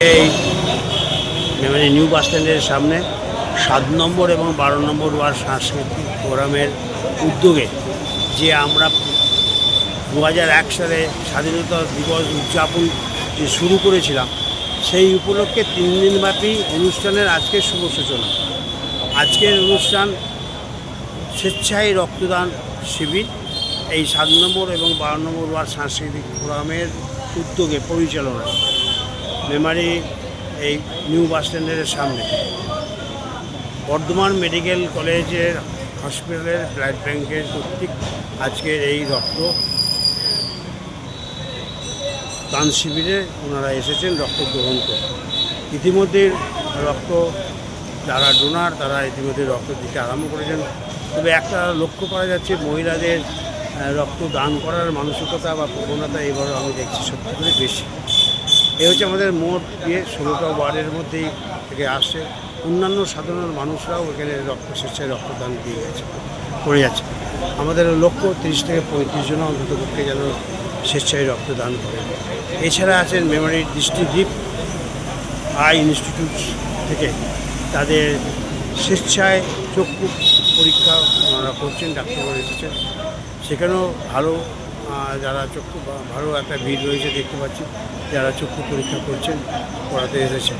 এই মানে new bus স্ট্যান্ডের সামনে সাত নম্বর এবং বারো নম্বর ওয়ার্ড সাংস্কৃতিক ফোরামের উদ্যোগে যে আমরা দু এক সালে স্বাধীনতা দিবস উদযাপন যে শুরু করেছিলাম, সেই উপলক্ষে তিন দিনব্যাপী অনুষ্ঠানের আজকের শুভ সূচনা। আজকের অনুষ্ঠান স্বেচ্ছায় রক্তদান শিবির, এই সাত নম্বর এবং বারো নম্বর ওয়ার্ড সাংস্কৃতিক ফোরামের উদ্যোগে পরিচালনায় মেমারি এই নিউ বাস স্ট্যান্ডের সামনে। বর্ধমান মেডিকেল কলেজের হসপিটালের ব্লাড ব্যাংকের কর্তৃক আজকের এই রক্ত দান শিবিরে ওনারা এসেছেন রক্ত গ্রহণ করতে। ইতিমধ্যে রক্ত, যারা ডোনার, তারা ইতিমধ্যে রক্ত দিতে আরম্ভ করেছেন। তবে একটা লক্ষ্য করা যাচ্ছে, মহিলাদের রক্ত দান করার মানসিকতা বা প্রবণতা এবারে আমি দেখছি করে বেশি। এ হচ্ছে আমাদের মোট ইয়ে ষোলোটা ওয়ার্ডের মধ্যেই থেকে আসছে। অন্যান্য সাধারণ মানুষরাও এখানে রক্ত স্বেচ্ছায় রক্তদান দিয়ে গেছে, করে যাচ্ছে। আমাদের লক্ষ্য তিরিশ থেকে পঁয়ত্রিশ জন অন্তত পক্ষে যেন স্বেচ্ছায় রক্তদান করে। এছাড়া আছেন মেমোরি ডিস্ট্রিক্ট আই ইনস্টিটিউট থেকে। তাদের স্বেচ্ছায় চক্ষু পরীক্ষা ওনারা করছেন, ডাক্তারবাবু এসেছেন। সেখানেও ভালো যারা চক্ষু ভালো একটা ভিড় রয়েছে, দেখতে পাচ্ছি, যারা চক্ষু পরীক্ষা করছেন করাতে এসেছেন।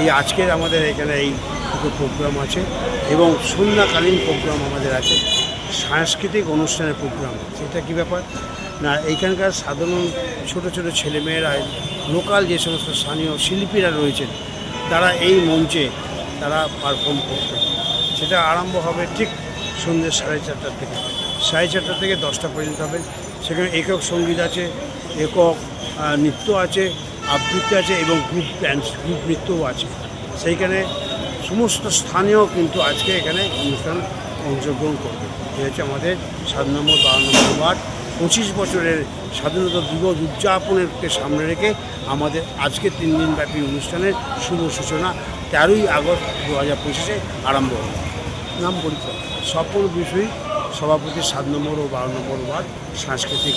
এই আজকের আমাদের এখানে এই দুটো প্রোগ্রাম আছে এবং সন্ধ্যাকালীন প্রোগ্রাম আমাদের আছে, সাংস্কৃতিক অনুষ্ঠানের প্রোগ্রাম সেটা কী ব্যাপার? না, এইখানকার সাধারণ ছোট ছোট ছেলেমেয়েরা, লোকাল যে সমস্ত স্থানীয় শিল্পীরা রয়েছেন, তারা এই মঞ্চে তারা পারফর্ম করবেন সেটা আরম্ভ হবে ঠিক সন্ধ্যে সাড়ে চারটার থেকে সাড়ে চারটা থেকে দশটা পর্যন্ত হবে। সেখানে একক সংগীত আছে, একক নৃত্য আছে, আবৃত্তি আছে এবং গ্রুপ ড্যান্স গ্রুপ নৃত্যও আছে। সেইখানে সমস্ত স্থানীয় কিন্তু আজকে এখানে অনুষ্ঠান অংশগ্রহণ করবে। এই হচ্ছে আমাদের সাত নম্বর, বারো নম্বর ওয়ার্ড। পঁচিশ বছরের স্বাধীনতা দিবস উদযাপনেরকে সামনে রেখে আমাদের আজকে তিন দিনব্যাপী অনুষ্ঠানের শুভ সূচনা তেরোই আগস্ট দু হাজার পঁচিশে আরম্ভ হবে। নাম পরিচয়? সকল বিষয়ই সভাপতি সাত নম্বর ও বারো নম্বর ওয়ার্ড সাংস্কৃতিক